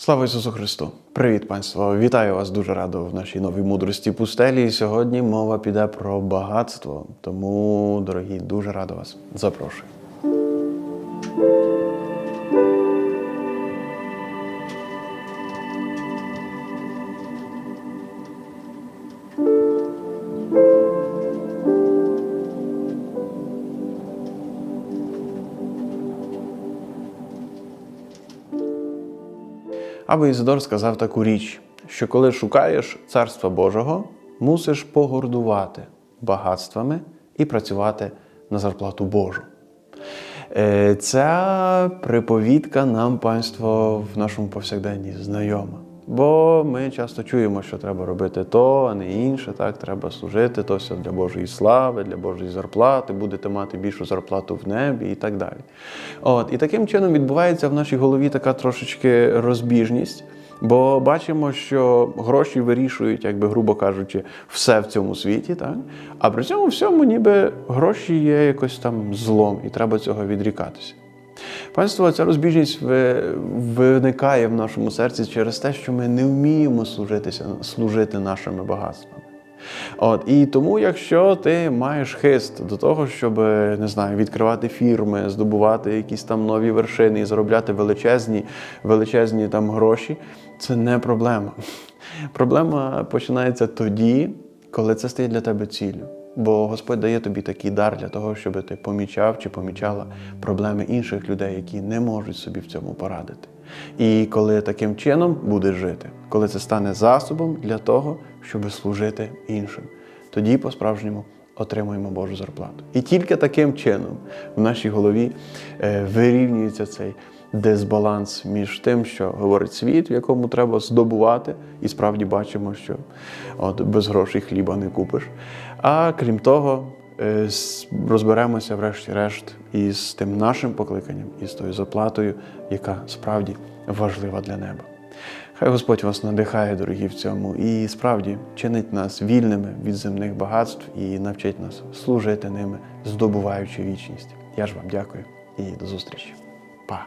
Слава Ісусу Христу! Привіт, панство! Вітаю вас дуже радо в нашій новій мудрості пустелі. Сьогодні мова піде про багатство. Тому, дорогі, дуже радо вас. Запрошую. Або Ізидор сказав таку річ, що коли шукаєш Царства Божого, мусиш погордувати багатствами і працювати на зарплату Божу. Е, Ця приповідка нам, панство, в нашому повсякденні знайома. Бо ми часто чуємо, що треба робити то, а не інше. Так, треба служити, то все для Божої слави, для Божої зарплати, будете мати більшу зарплату в небі і так далі. От, і таким чином відбувається в нашій голові така трошечки розбіжність. Бо бачимо, що гроші вирішують, якби грубо кажучи, все в цьому світі, так? а при цьому всьому ніби гроші є якось там злом, і треба цього відрікатися. Панство, ця розбіжність виникає в нашому серці через те, що ми не вміємо служитися, служити нашими багатствами. От, і тому, якщо ти маєш хист до того, щоб не знаю, відкривати фірми, здобувати якісь там нові вершини і заробляти величезні, величезні там гроші, це не проблема. Проблема починається тоді, коли це стає для тебе ціллю. Бо Господь дає тобі такий дар для того, щоб ти помічав чи помічала проблеми інших людей, які не можуть собі в цьому порадити. І коли таким чином будеш жити, коли це стане засобом для того, щоб служити іншим, тоді по-справжньому отримуємо Божу зарплату. І тільки таким чином в нашій голові е, вирівнюється цей дисбаланс між тим, що говорить світ, в якому треба здобувати, і справді бачимо, що от без грошей хліба не купиш. А крім того, е, розберемося, врешті-решт, із тим нашим покликанням, і з тою заплатою, яка справді важлива для неба. Хай Господь вас надихає, дорогі в цьому, і справді чинить нас вільними від земних багатств і навчить нас служити ними, здобуваючи вічність. Я ж вам дякую і до зустрічі. Па!